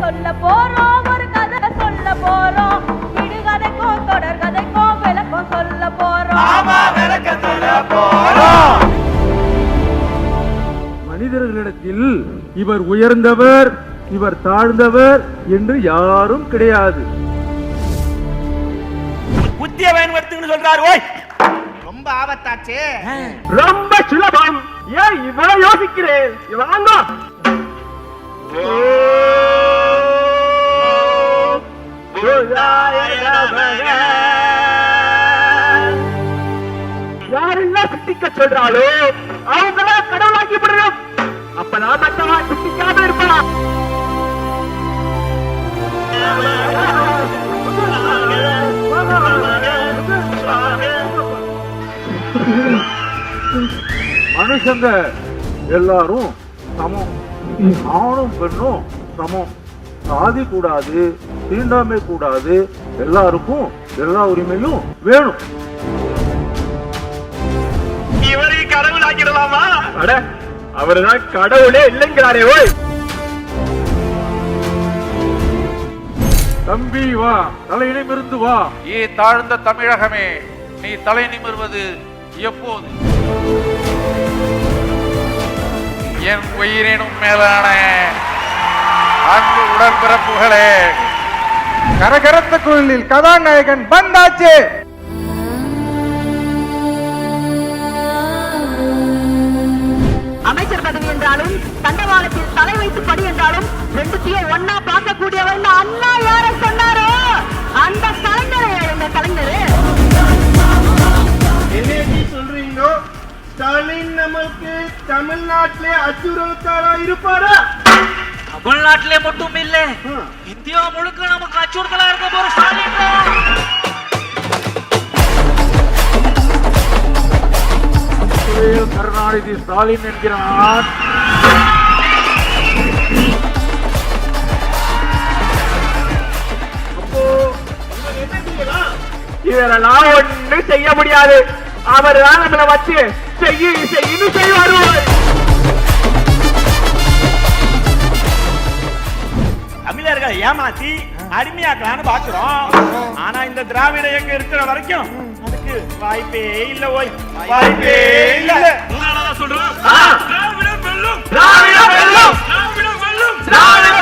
சொல்ல போறோம் ஒரு கதை சொல்ல போறோம். விடுகதைக்கும் தொடர் கதைக்கும் விளக்கம் சொல்ல போறோம். மனிதர்களிடத்தில் இவர் உயர்ந்தவர் இவர் தாழ்ந்தவர் என்று யாரும் கிடையாது. புத்திய பயன்படுத்துங்கன்னு சொல்றாரு ஓய். ரொம்ப ஆபத்தாச்சே. ரொம்ப சுலபம். ஏன் இவ்வளவு யோசிக்கிறேன்? வாங்க யாரெல்லாம் சித்திக்க சொல்றாலோ அவங்களாம் கடவுளாக்கி விடணும். அப்பதான் மற்றவன் சித்திக்காம இருப்பான்? மனுஷங்க எல்லாரும் சமம். ஆணும் பெண்ணும் சமம். சாதி கூடாது தீண்டாமை கூடாது எல்லாருக்கும் எல்லா உரிமையும் வேணும். இவரை கடவுள் ஆக்கிடலாமா? அட அவர்தான் கடவுளே இல்லைங்கிறாரே ஓய். தம்பி வா. தலையிடமிருந்து வா. ஏ தாழ்ந்த தமிழகமே நீ தலை நிமிர்வது எப்போது? என் உயிரினும் மேலான அன்பு உடன்பிறப்புகளே. கரகரத்த குழலில் கதாநாயகன் வந்தாச்சு. அமைச்சர் பதவி என்றாலும் தண்டவாளத்தில் தலை வைத்து படி என்றாலும் ரெண்டுத்தையும் ஒன்னா பார்க்கக்கூடியவன் அண்ணா யார சொன்னாரோ? அந்த கலைஞரே எங்க கலைஞரு. என்ன சொல்றீங்க ஸ்டாலின் நமக்கு தமிழ்நாட்டிலே அச்சுறுத்தாரா இருப்பாரா? தமிழ்நாட்டிலே மட்டும் இல்ல இந்தியா முழுக்க நமக்கு அச்சுறுத்தலா இருக்க போற ஸ்டாலின் கருணாநிதி ஸ்டாலின் என்கிறான் இதெல்லாம் ஒண்ணு செய்ய முடியாது. அவர் தான் நம்மள வச்சு செய்ய செய்யு செய்வாரு. தமிழர்களை ஏமாத்தி அடிமையாக்கலாம்னு பாக்குறோம் ஆனா இந்த திராவிட இயக்கம் இருக்கிற வரைக்கும் அதுக்கு வாய்ப்பே இல்ல ஓய். வாய்ப்பே இல்ல. சொல்றோம் திராவிடம் வெல்லும்! திராவிடம் வெல்லும். திராவிடம் வெல்லும்! திராவிடம்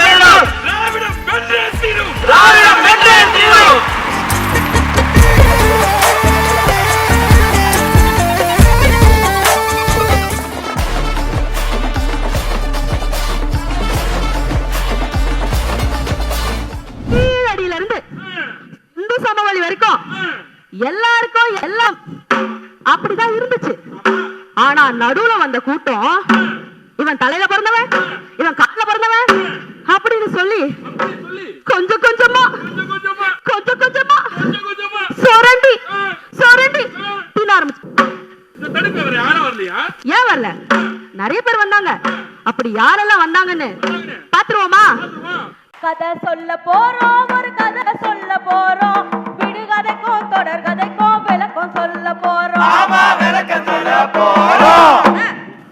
போறோம் ஒரு கதை சொல்ல போறோம். விடுகதைக்கும் தொடர் கதைக்கும் விளக்கம் சொல்ல போறோம்.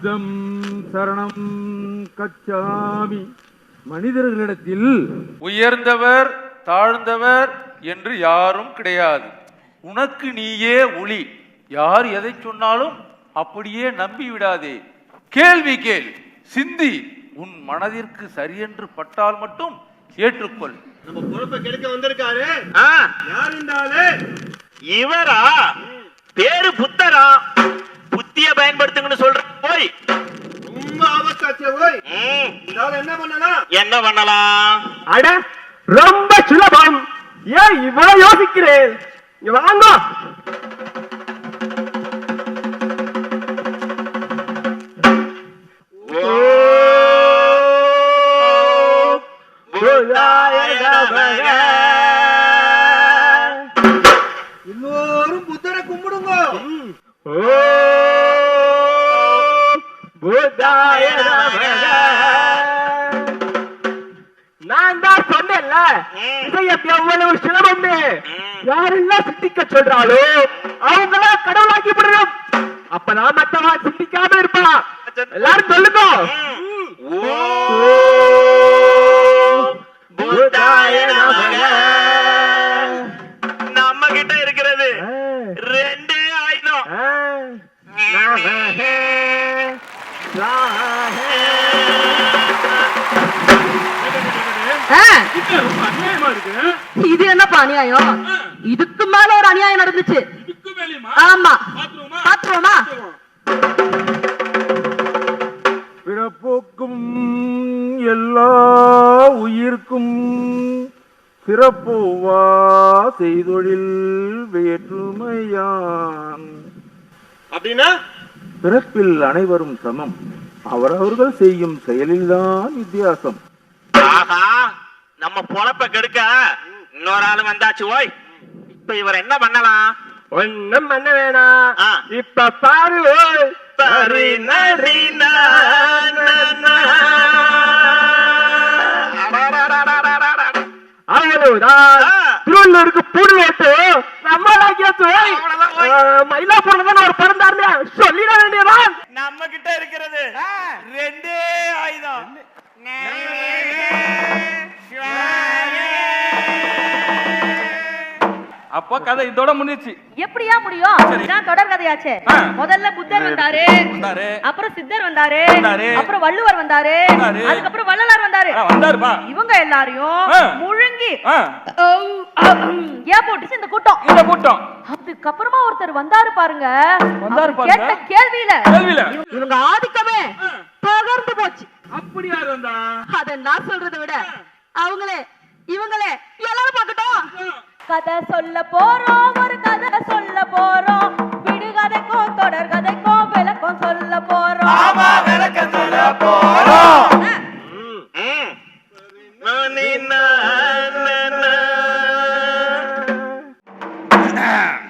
தம் சரணம் கச்சாமி. மனிதர்களிடத்தில் உயர்ந்தவர் தாழ்ந்தவர் என்று யாரும் கிடையாது. உனக்கு நீயே ஒளி. யார் எதை சொன்னாலும் அப்படியே நம்பி விடாதே. கேள்வி கேள். சிந்தி. உன் மனதிற்கு சரியென்று பட்டால் மட்டும் ஏற்றுக்கொள். நம்ம பொறுப்பை கெடுக்க வந்திருக்காரு. யார் இந்த ஆளு இவரா? பேரு புத்தரா? புத்திய பயன்படுத்துங்கன்னு சொல்ற போய் ரொம்ப ஆபத்தாச்சே ஆளு என்ன பண்ணலாம்? என்ன பண்ணலாம்? அட ரொம்ப சுலபம். ஏன் இவ்வளவு யோசிக்கிறேன்? இங்க வாங்க. சிந்திக்க சொல்றாலோ அவங்களா கடவுளாக்கி விடுறோம் அப்பதான் மத்தவா சிந்திக்காம இருப்பா. எல்லாரும் சொல்லுங்க. நம்ம கிட்ட இருக்கிறது ரெண்டு ஆயுதம். இது என்ன அநியாயம்? மேல ஒரு அநியாயம் நடந்துச்சு. ஆமா. பாத்துருவோமா பிறப்போக்கும் எல்லா உயிர்க்கும் சிறப்போவா செய்தொழில் வேற்றுமையான் அப்படின்னா? பிறப்பில் அனைவரும் சமம். அவரவர்கள் செய்யும் செயலில்தான் வித்தியாசம். ஆஹா நம்ம பொழப்ப கெடுக்க இன்னொரு ஆளு வந்தாச்சு ஓய். இப்ப இவர் என்ன பண்ணலாம் ஒன்னும் பண்ண வேணாம். இப்ப பாரு. பரி நரி. அவ்வளவுதான். திருவள்ளூருக்கு பூடு ஓட்டு நம்ம ஆக்கியாச்சு ஓய். அவ்வளவுதான் ஓய். ஆ, மயிலாப்பூர்ல தான் ஒரு பிறந்தாருல சொல்லிட வேண்டியதான் நம்ம கிட்ட இருக்கிறது ரெண்டே ஆயுதம் அப்போ கதை இதோட முடிஞ்சிச்சு. எப்படியா முடியும்? இதான் தொடர் கதையாச்சே. முதல்ல புத்தர் வந்தாரு. வந்தாரு. அப்புறம் சித்தர் வந்தாரு. வந்தாரு. அப்புறம் வள்ளுவர் வந்தாரு. வந்தாரு. அதுக்கப்புறம் வள்ளலார் வந்தாரு. வந்தாருப்பா இவங்க எல்லாரையும். முழுங்கி ஏன் போட்டுச்சு இந்த கூட்டம். இந்த கூட்டம். அதுக்கப்புறமா ஒருத்தர் வந்தாரு பாருங்க. வந்தாரு பாருங்க. கேட்ட கேள்வியில கேள்வியில. இவங்க ஆதிக்கமே தகர்ந்து போச்சு. அப்படி யாரு வந்தா? அத நான் சொல்றதை விட அவங்களே இவங்களே எல்லாரும் பார்க்கட்டும். கதை சொல்ல போறோம் ஒரு கதை சொல்ல போறோம். விடுகதைக்கும் தொடர் கதைக்கும் விளக்கம் சொல்ல போறோம். ஆமா விளக்க சொல்ல போறோம்.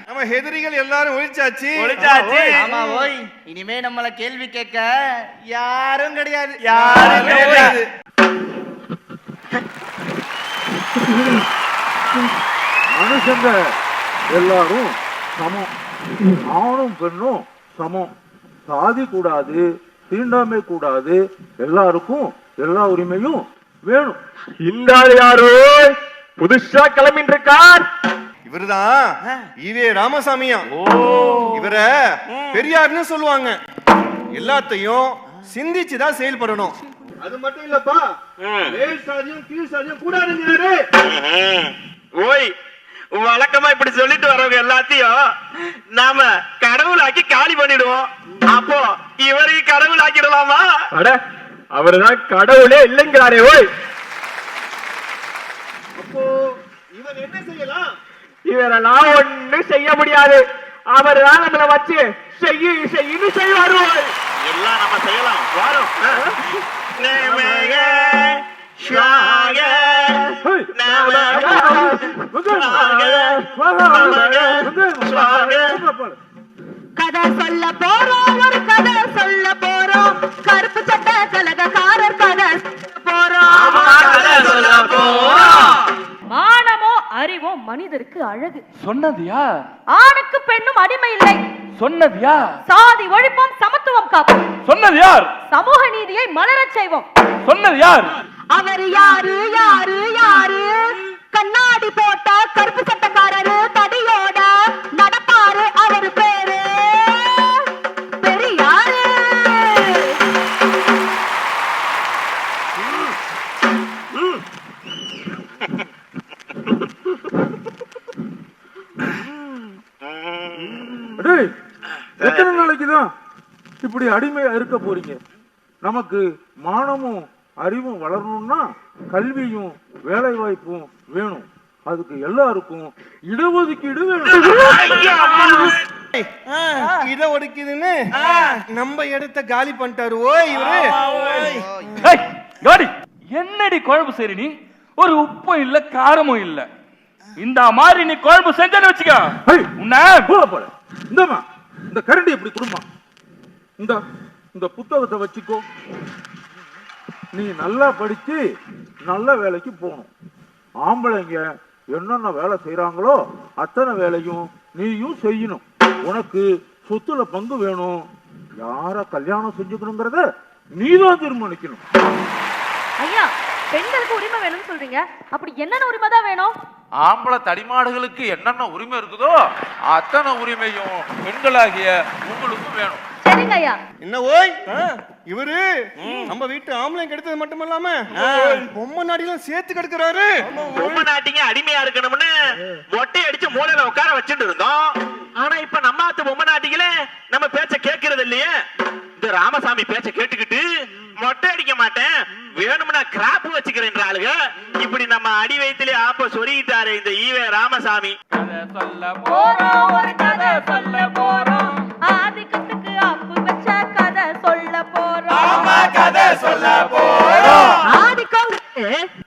நம்ம எதிரிகள் எல்லாரும் ஒழிச்சாச்சு. ஒழிச்சாச்சு. ஆமா ஓய். இனிமே நம்மள கேள்வி கேட்க யாரும் கிடையாது. யாருமே கிடையாது. மனுஷங்க எல்லாரும் சமம். ஆணும் பெண்ணும் சமம். சாதி கூடாது தீண்டாமை கூடாது. எல்லாருக்கும் எல்லா உரிமையும் வேணும். இந்த யாரோ? புதுசா கிளம்பிட்டு இருக்கார் இவருதான் ஈவே ராமசாமியா. இவர பெரியார்னு சொல்லுவாங்க. எல்லாத்தையும் சிந்திச்சு தான் செயல்படணும். அது மட்டும் இல்லப்பா. மேல் சாதியும் கீழ் சாதியும் கூடாதுங்கிறாரு. ஓய் வழக்கமா இப்படி சொல்லிட்டு வரவங்க எல்லாத்தையும் நாம கடவுளாக்கி காலி பண்ணிடுவோம். அப்போ இவரையும் கடவுள் ஆக்கிடலாமா அட அவர்தான் கடவுளே இல்லைங்கிறாரே ஓய். அப்போ இவன் என்ன செய்யலாம்? இவரெல்லாம் ஒண்ணும் செய்ய முடியாது. அவர் தான் நம்மள வச்சு செய்யு செய்யுன்னு செய்வாரு. எல்லாம் நம்ம செய்யலாம். வரும். கதை சொல்ல போறோம் ஒரு கதை சொல்ல போறோம். கருப்பு சட்டை கலகக்காரர் கதை சொல்ல போறோம். மானமோ அறிவோ மனிதருக்கு அழகு. சொன்னது யார் ஆணுக்கு பெண்ணும் அடிமை இல்லை. சொன்னது யார் சாதி ஒழிப்போம் சமத்துவம் காப்போம். சொன்னது யார்? சமூக நீதியை மலரச் செய்வோம். சொன்னது யார்? அவர் யாரு யாரு யாரு? கண்ணாடி போட்ட கருப்பு சட்டக்காரரு தடியோட நடப்பாரு அவர் பேரு. பெரியாரு. டேய், எத்தனை நாளைக்கு தான் இப்படி அடிமையா இருக்க போறீங்க? நமக்கு மானமும் அறிவும் வளரணும்னா கல்வியும் வேலை வாய்ப்பும் வேணும். அதுக்கு எல்லாருக்கும் இடஒதுக்கீடு வேணும். இத ஒடுக்குதுன்னு நம்ம இடத்த காலி பண்ணிட்டாரு. ஓய் இவரு. ஏய், காடி என்னடி குழம்பு சரி நீ? ஒரு உப்பும் இல்ல காரமும் இல்ல. இந்த மாதிரி நீ குழம்பு செஞ்சேன்னு வச்சுக்க. உன்ன போல போல இந்தம்மா இந்த கரண்டி இப்படி குடும்பம் இந்த இந்த புத்தகத்தை வச்சுக்கோ. நீ நல்லா படிச்சு நல்ல வேலைக்கு போகணும். ஆம்பளைங்க என்னென்ன வேலை செய்றாங்களோ அத்தனை வேலையும் நீயும் செய்யணும். உனக்கு சொத்துல பங்கு வேணும். யார கல்யாணம் செஞ்சுக்கணுங்கிறத நீதான் தீர்மானிக்கணும். ஐயா பெண்களுக்கு உரிமை வேணும்னு சொல்றீங்க. அப்படி என்னென்ன உரிமை தான் வேணும்? ஆம்பளை தடிமாடுகளுக்கு என்னென்ன உரிமை இருக்குதோ அத்தனை உரிமையும் பெண்களாகிய உங்களுக்கும் வேணும். சரிங்க ஐயா என்ன ஓய்? இவரு நம்ம வீட்டு ஆம்பளைங்க எடுத்தது மட்டும் இல்லாம பொம்மை நாடிலாம் சேர்த்து கெடுக்கிறாரு. ரொம்ப நாட்டிங்க அடிமையா இருக்கணும்னு மொட்டை அடிச்சு மூலையில உட்கார வச்சுட்டு இருந்தோம். ஆனா இப்ப நம்ம ஆத்து பொம்மை நாட்டிகள நம்ம பேச்ச கேட்கறது இல்லையே? இந்த ராமசாமி பேச்ச கேட்டுக்கிட்டு மொட்டை அடிக்க மாட்டேன். வேணும்னா கிராப் வச்சுக்கிறேன் ஆளுங்க. இப்படி நம்ம அடி வயிற்றுல ஆப்ப சொருகிட்டாரு இந்த ஈவே ராமசாமி. சொல்ல போறோம் ஒரு கதை சொல்ல போறோம். ஆதிக்கத்துக்கு கதை சொல்ல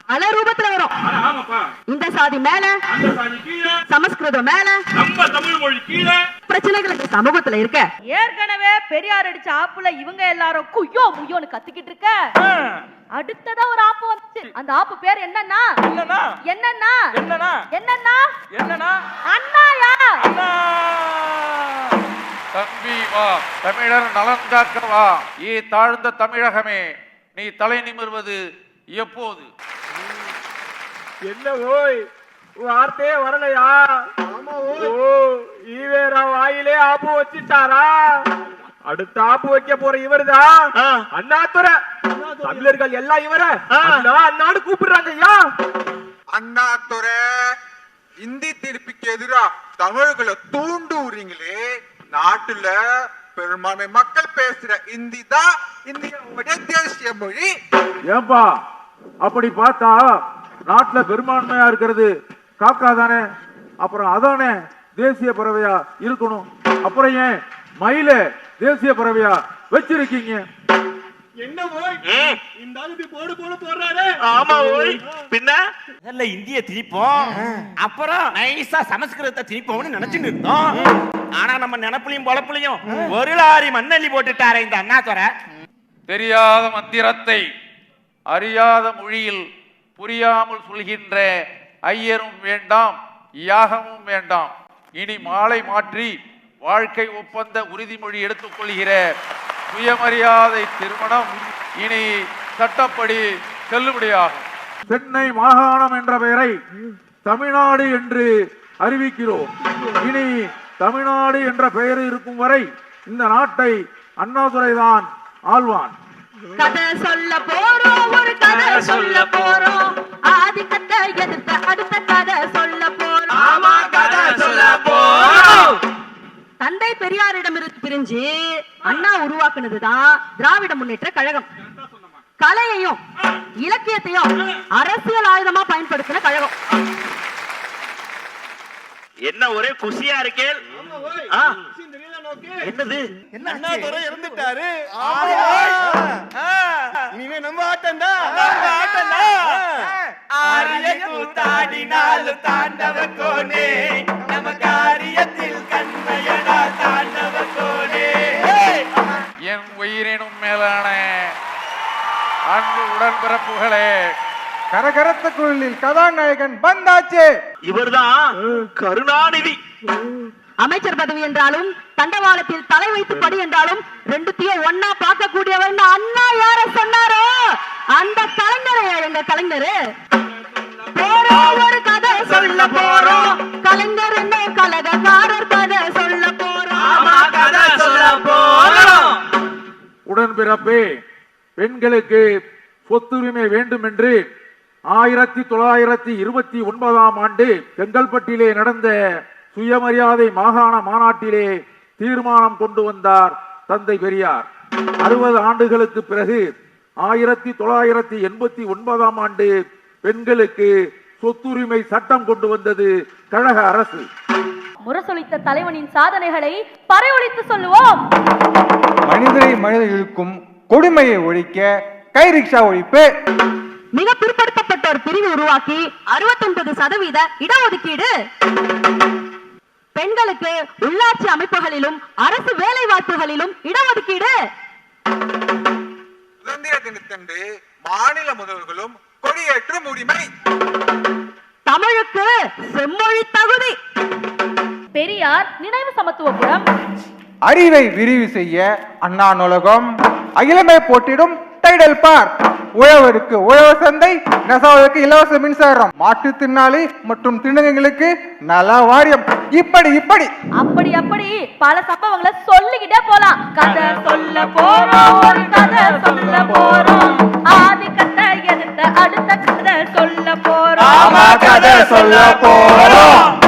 பல ரூபத்துல வரும். ஆமாப்பா. இந்த சாதி மேல அந்த சாமி கீழே சமஸ்கிருதம் மேல நம்ம தமிழ் மொழி கீழே. பிரச்சனைகளுக்கு சமூகத்துல இருக்க. ஏற்கனவே பெரியார் அடிச்ச ஆப்புல இவங்க எல்லாரும் குய்யோ முய்யோன்னு கத்திக்கிட்டு இருக்க. அடுத்ததா ஒரு ஆப்பு வந்துச்சு. அந்த ஆப்பு பேர் என்னன்னா? என்னன்னா? என்னன்னா? என்னன்னா? என்னன்னா? என்னன்னா? அண்ணாயா? அண்ணா. தம்பி வா தமிழர் நலன் காக்க வா. ஏ தாழ்ந்த தமிழகமே நீ தலை நிமிர்வது எப்போது? என்ன ஓய் வார்த்தையே வரலையா? ஓ ஈவேரா வாயிலே ஆப்பு வச்சிட்டாரா? அடுத்த ஆப்பு வைக்க போற இவருதான் அண்ணாதுரை தமிழர்கள் எல்லாம் இவர. அண்ணா அண்ணான்னு கூப்பிடுறாங்க ஐயா. அண்ணாதுரை இந்தி திருப்பிக்கு எதிரா தமிழர்களை தூண்டுறீங்களே நாட்டுல பெரும்பான்மை மக்கள் பேசுற இந்தி தான் இந்தியாவுடைய தேசிய மொழி. ஏப்பா அப்படி பார்த்தா நாட்டுல பெரும்பான்மையா இருக்கிறது காக்கா தானே? அப்புறம் அதானே தேசிய பறவையா இருக்கணும்? அப்புறம் ஏன் மயில தேசிய பறவையா வச்சிருக்கீங்க? என்ன ம். இந்த ஆளு இப்படி போடு போடு போடுறாரு ஆமா ஓய். பின்ன? முதல்ல இந்திய திணிப்போம். அப்புறம் நைஸா சமஸ்கிருதத்தை திணிப்போம்னு நினைச்சுட்டு இருந்தோம். ஆனா நம்ம நினப்புலையும் பொழப்புலையும் ஒரு லாரி மண்ணள்ளி போட்டுட்டாரே இந்த அண்ணாதுரை தெரியாத மந்திரத்தை அறியாத மொழியில் புரியாமல் சொல்கின்ற ஐயரும் வேண்டாம் யாகமும் வேண்டாம். இனி மாலை மாற்றி வாழ்க்கை ஒப்பந்த உறுதிமொழி எடுத்துக்கொள்கிற சுயமரியாதை திருமணம் இனி சட்டப்படி செல்லுபடியாகும். சென்னை மாகாணம் என்ற பெயரை தமிழ்நாடு என்று அறிவிக்கிறோம். இனி தமிழ்நாடு என்ற பெயர் இருக்கும் வரை இந்த நாட்டை அண்ணாதுரை தான் ஆழ்வான் கதை சொல்ல போறோம் ஒரு கதை சொல்ல போறோம். ஆதிக்கத்தை எதிர்த்த அடுத்த கதை சொல்ல போறோம். கதை சொல்ல போறோம். தந்தை பெரியாரிடமிருந்து பிரிஞ்சு அண்ணா உருவாக்குனதுதான் திராவிட முன்னேற்ற கழகம். கலையையும் இலக்கியத்தையும் அரசியல் ஆயுதமா பயன்படுத்தின கழகம். என்ன ஒரே குஷியா இருக்கேன் ஆ, என்னது? அண்ணாதுரை இறந்துட்டாரு இனிமே நம்ம ஆட்டம் தாண்டவ கோனே நம்ம மேலான அன்பு உடன்பிறப்புகளே. கரகரத்த குழலில் கதாநாயகன் வந்தாச்சு. இவர்தான் கருணாநிதி. அமைச்சர் பதவி என்றாலும் தண்டவாளத்தில் தலை வைத்து படி என்றாலும் ரெண்டுத்தையும் ஒன்னா பார்க்கக்கூடியவர் அண்ணா யார சொன்னாரோ? அந்த கலைஞரே எங்க கலைஞரு? போறோம் ஒரு கதை சொல்ல போறோம். கலைஞர் என்ன கலகக்காரர் உடன்பிறப்பே பெண்களுக்கு சொத்துரிமை வேண்டும் என்று ஆயிரத்தி தொள்ளாயிரத்தி இருபத்தி ஒன்பதாம் ஆண்டு செங்கல்பட்டிலே நடந்த சுயமரியாதை மாகாண மாநாட்டிலே தீர்மானம் கொண்டு வந்தார் தந்தை பெரியார். அறுபது ஆண்டுகளுக்கு பிறகு ஆயிரத்தி தொள்ளாயிரத்தி எண்பத்தி ஒன்பதாம் ஆண்டு பெண்களுக்கு சொத்துரிமை சட்டம் கொண்டு வந்தது கழக அரசு. முரசொலித்த தலைவனின் சாதனைகளை பறையொலித்து சொல்லுவோம். மனிதரை மனித இழுக்கும் கொடுமையை ஒழிக்க கை ரிக்ஷா ஒழிப்பு. மிக பிற்படுத்தப்பட்டோர் பிரிவு உருவாக்கி 69% சதவீத இடஒதுக்கீடு. பெண்களுக்கு உள்ளாட்சி அமைப்புகளிலும் அரசு வேலை வாய்ப்புகளிலும் இடஒதுக்கீடு. சுதந்திர தினத்தன்று மாநில முதல்வர்களும் கொடியேற்றும் உரிமை. தமிழுக்கு செம்மொழி தகுதி. பெரியார் நினைவு சமத்துவபுரம் அறிவை விரிவு செய்ய அண்ணா நூலகம் அகிலமே போட்டிடும் டைடல் பார்க் உழவருக்கு உழவர் சந்தை நெசவாளருக்கு இலவச மின்சாரம். மாற்றுத்திறனாளி மற்றும் திருநங்கைகளுக்கு நல வாரியம். இப்படி இப்படி. அப்படி அப்படி பல சம்பவங்களை சொல்லிக்கிட்டே போலாம். கதை சொல்ல போறோம் ஒரு கதை சொல்ல போறோம். ஆதிக்கத்தை எதிர்த்த அடுத்த கதை சொல்ல போறோம். கதை சொல்ல போறோம்.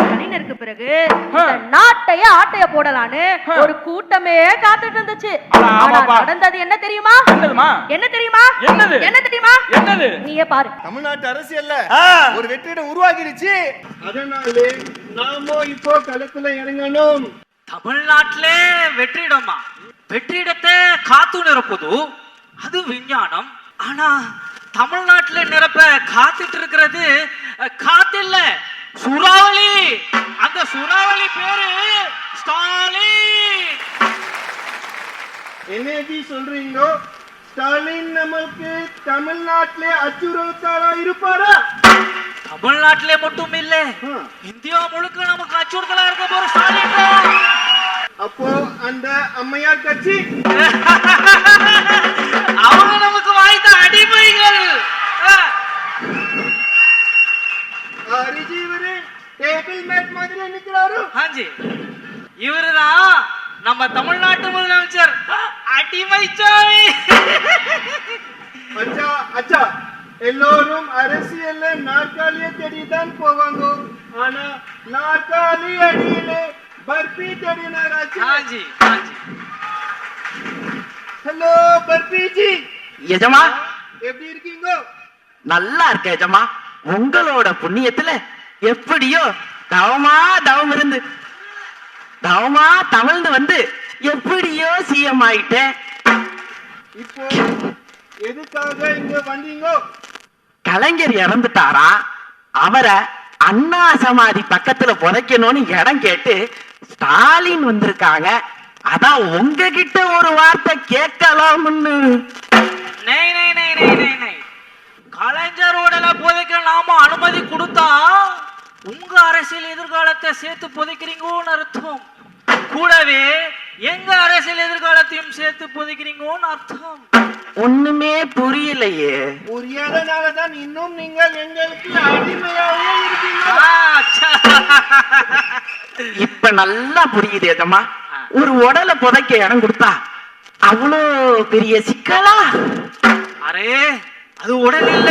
பிறகு நாட்டைய ஆட்டைய போடலான்னு ஒரு கூட்டமே காத்துட்டு இருந்துச்சு. நடந்தது என்ன தெரியுமா? என்னதுமா? என்ன தெரியுமா? என்னது? என்ன தெரியுமா? என்னது? நீயே பாரு. தமிழ்நாட்டு அரசியல்ல. ஒரு வெற்றிடம் உருவாகிருச்சு. அதனாலே நாம இப்போ களத்துல இறங்கணும். தமிழ்நாட்டிலே வெற்றிடமா? வெற்றிடத்தை காத்து நிரப்புது. அது விஞ்ஞானம். ஆனா தமிழ்நாட்டுல நிரப்ப காத்துட்டு இருக்கிறது அஹ், காத்தில்ல. சூறாவளி. அந்த சூறாவளி பேரு ஸ்டாலின். என்னடி சொல்றீங்க ஸ்டாலின் நமக்கு தமிழ்நாட்டிலே அச்சுறுத்தலா இருப்பாரா? தமிழ்நாட்டிலே மட்டும் இல்ல இந்தியா முழுக்க நமக்கு அச்சுறுத்தலா இருக்க போற ஸ்டாலின். அப்போ அந்த அம்மையார் கட்சி? அவங்க நமக்கு வாய்த்த அடிமைகள். அரிஜீவரு. டேபிள் மேட் மாதிரி நிக்கிறாரு. ஹாஞ்சி இவருதான் நம்ம தமிழ்நாட்டு முதலமைச்சர்? அடிமைச்சாமி. அச்சா அச்சா எல்லோரும் அரசியல்ல நாற்காலியை தேடிதான் போவாங்க. ஆனா நாற்காலி அடியிலே பர்பி தேடினாராச்சு ஹலோ பர்பி ஜி எஜமா எப்படி இருக்கீங்க? நல்லா இருக்க எஜமா. உங்களோட புண்ணியத்துல எப்படியோ தவமா தவம் இருந்து தவமா தவழ்ந்து வந்து எப்படியோ சிஎம் ஆயிட்டேன். இப்போ எதுக்காக இங்க வந்தீங்க? கலைஞர் இறந்துட்டாரா? அவரை அண்ணா சமாதி பக்கத்துல புதைக்கணும்னு இடம் கேட்டு ஸ்டாலின் வந்திருக்காங்க. அதான் உங்ககிட்ட ஒரு வார்த்தை கேட்கலாம்னு. கலைஞர் உடலை புதைக்க நாம அனுமதி கொடுத்தா உங்க அரசியல் எதிர்காலத்தை சேர்த்து புதைக்கிறீங்கன்னு அர்த்தம். கூடவே எங்க அரசியல் எதிர்காலத்தையும் சேர்த்து புதைக்கிறீங்கன்னு அர்த்தம். ஒண்ணுமே புரியலையே. புரியாதனால தான் இன்னும் நீங்கள் எங்களுக்கு அடிமையாவே இருக்கீங்க. இப்ப நல்லா புரியுது எஜமா. ஒரு உடலை புதைக்க இடம் கொடுத்தா அவ்வளோ பெரிய சிக்கலா? அரே அது உடல் இல்ல.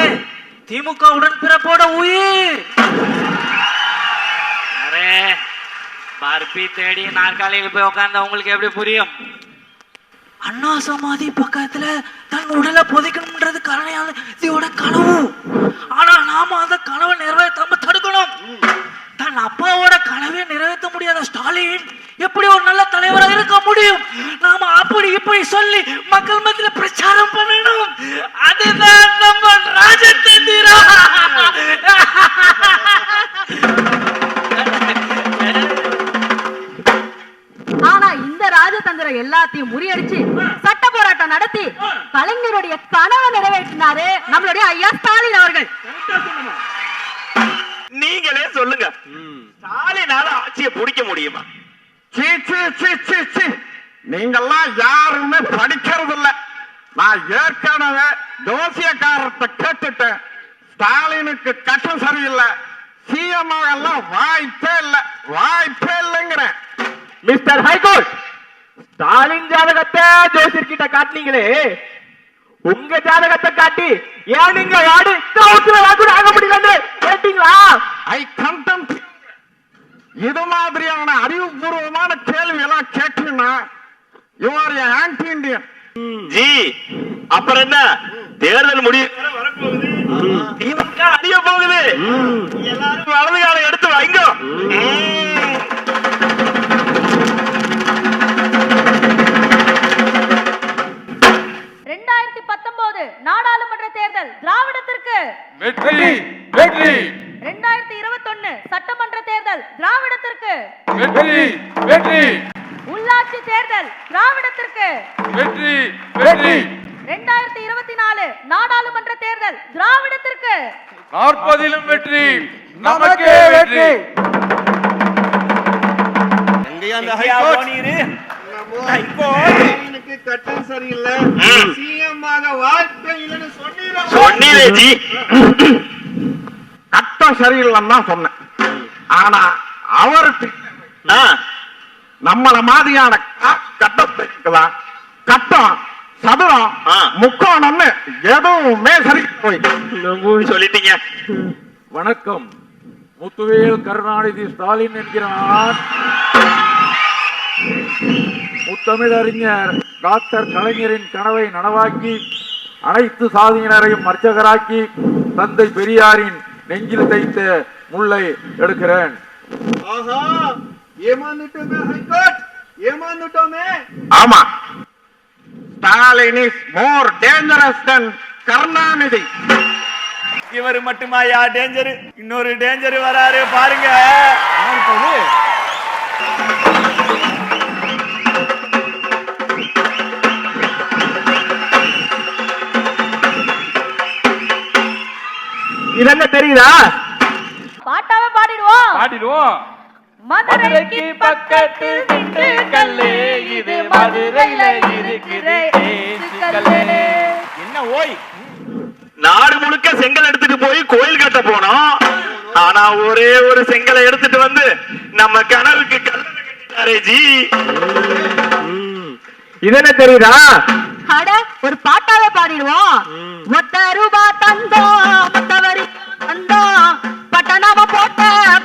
திமுக உடன்பிறப்போட உயிர். அரே பர்பி தேடி நாற்காலியில் போய் உட்கார்ந்தா உங்களுக்கு எப்படி புரியும்? அண்ணா சமாதி பக்கத்துல தன் உடலை புதைக்கணும்ன்றது கருணையாளதியோட கனவு. ஆனா நாம அந்த கனவை நிறைவேற்றாம தடுக்கணும். தன் அப்பாவோட கனவை நிறைவேற்ற முடியாத ஸ்டாலின் எப்படி ஒரு நல்ல தலைவரா இருக்க முடியும்? நாம அப்படி இப்படி சொல்லி மக்கள் மத்தியில பிரச்சாரம் பண்ணணும். அதுதான் நம்ம ராஜதந்திரா ராஜதந்திரம் எல்லாத்தையும் முறியடிச்சு சட்ட போராட்டம் நடத்தி கலைஞருடைய கனவை நிறைவேற்றினாரு நம்மளுடைய ஐயா ஸ்டாலின் அவர்கள். நீங்களே சொல்லுங்க. ஸ்டாலினால ஆட்சியை பிடிக்க முடியுமா? சீ சீ சீ சீ சீ. நீங்கெல்லாம் யாருமே படிக்கிறது இல்ல நான் ஏற்கனவே ஜோசியக்காரத்தை கேட்டுட்டேன். ஸ்டாலினுக்கு கட்டம் சரியில்லை. சிஎம் எல்லாம் வாய்ப்பே இல்ல. வாய்ப்பே இல்லைங்கிறேன். மிஸ்டர் ஹைகோர்ட் ஸ்டாலின் ஜாதகத்தை ஜோசியர் கிட்ட காட்டினீங்களே உங்க ஜாதகத்தை காட்டி ஏன் நீங்க யாரு கூட ஆக முடியல கேட்டீங்களா? ஐ கண்டம் இது மாதிரியான அறிவுபூர்வமான கேள்வி எல்லாம் கேட்டீங்கன்னா you are anti Indian ji அப்புறம் என்ன? தேர்தல் முடிவு அழிய போகுது. எல்லாரும் வலது காலம் எடுத்து வைங்க. வெற்றி வெற்றி ஸ்டாலினுக்கு கட்டம் சரியில்லை. சிஎம் நிச்சயமாக வாய்ப்பே இல்லைன்னு சொன்னீங்க சொன்னீரே ஜி. கட்டம் சரியில்லைன்னு தான் சொன்னேன். ஆனா அவருக்கு நம்மள மாதிரியான க- கட்டத்தை இருக்கலாம். கட்டம் சதுரம். முக்கோணம்னு எதுவுமே சரி போய். சொல்லிட்டீங்க. வணக்கம். முத்துவேல் கருணாநிதி ஸ்டாலின் என்கிறார். முத்தமிழறிஞர் டாக்டர் கலைஞரின் கனவை நனவாக்கி அனைத்து சாதியினரையும் அர்ச்சகராக்கி தந்தை பெரியாரின் நெஞ்சில் தைத்த முல்லை எடுக்கிறேன். ஆமா. Stalin is more dangerous than Karunanidhi. இவர் மட்டுமாயா டேஞ்சர் இன்னொரு டேஞ்சர் வராரு பாருங்க. இதென்ன தெரியுதா? பாட்டாவே பாடிடுவோம். பாடிடுவோம். மதுரைக்கு பக்கத்து திண்டுக்கல்லு இது மதுரையில இருக்கிற ஏசுக்கல்லு என்ன ஓய்? நாடு முழுக்க செங்கல் எடுத்துட்டு போய் கோயில் கட்ட போனோம். ஆனா ஒரே ஒரு செங்கலை எடுத்துட்டு வந்து நம்ம கனவுக்கு கல்லணை கட்டிட்டாரே ஜி. இதென்ன தெரியுதா? அட ஒரு பாட்டாவே பாடிடுவோம். மொத்த ரூபா தந்தோம் மொத்த வரி தந்தோம் பட்டணாம போட்ட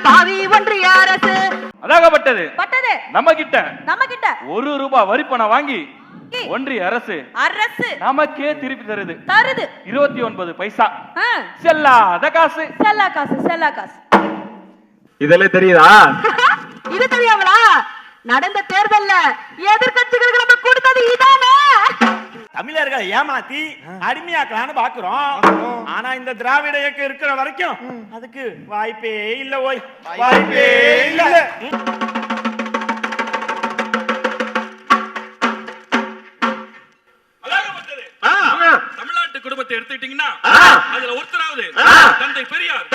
பாவி ஒன்றிய அரசு. அதாகப்பட்டது. பட்டது. நம்ம கிட்ட நம்ம கிட்ட ஒரு ரூபாய் வரி பணம் வாங்கி ஒன்றிய அரசு அரசு. நமக்கே திருப்பி தருது. தருது. இருபத்தி ஒன்பது பைசா. செல்லாத காசு. செல்லா காசு செல்லா காசு. இதெல்லாம் தெரியுதா? இது தெரியாமலா? நடந்த தேர்தல்ல எதிர்கட்சிகளுக்கு நம்ம கொடுத்தது இதானே? தமிழர்களை ஏமாத்தி அடிமையாக்கலான்னு பாக்குறோம் ஆனா இந்த திராவிட இயக்கம் இருக்கிற வரைக்கும் அதுக்கு வாய்ப்பே இல்ல ஓய். வாய்ப்பே இல்ல. தமிழ்நாட்டு குடும்பத்தை எடுத்துக்கிட்டீங்கன்னா. அதுல ஒருத்தராவது. தந்தை பெரியார்.